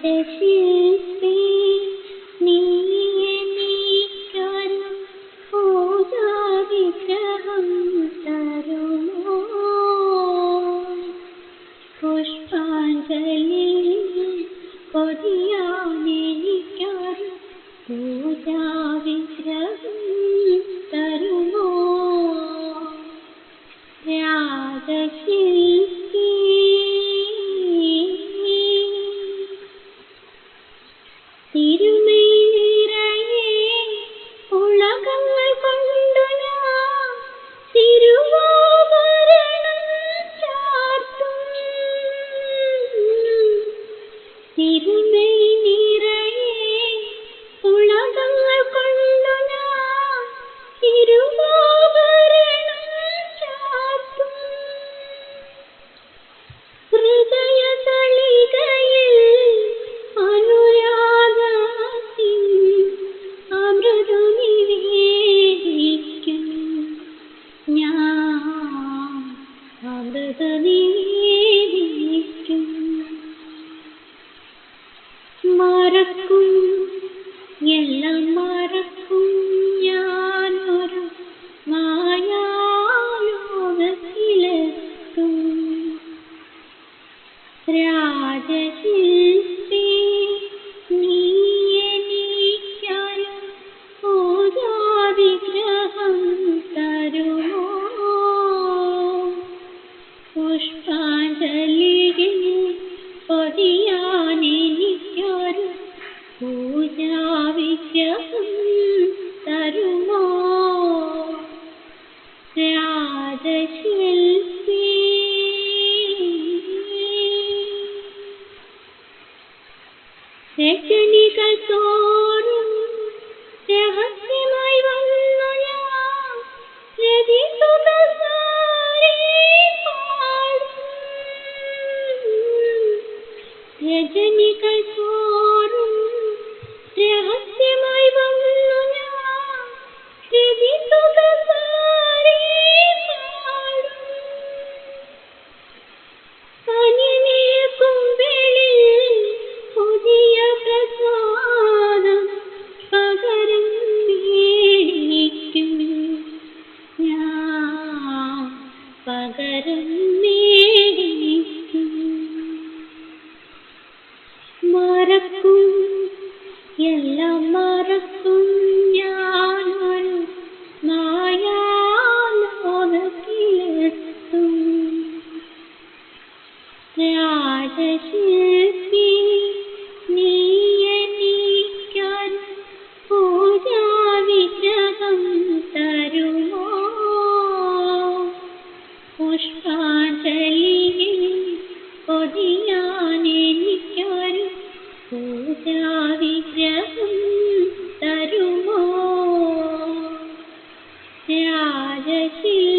ശശിശ്രീ നീയനിക്കൊരു പൂജാവിഗ്രഹം തരുമോ പുഷ്പാഞ്ജലി പൊതിയാനെനിക്കൊരു പൂജാ 谢谢你告诉我。പുഷ്പാഞ്ജലിയിൽ പൊതിയാനെനിക്കൊരു പൂജാവിഗ്രഹം തരുമോ? രാജശീ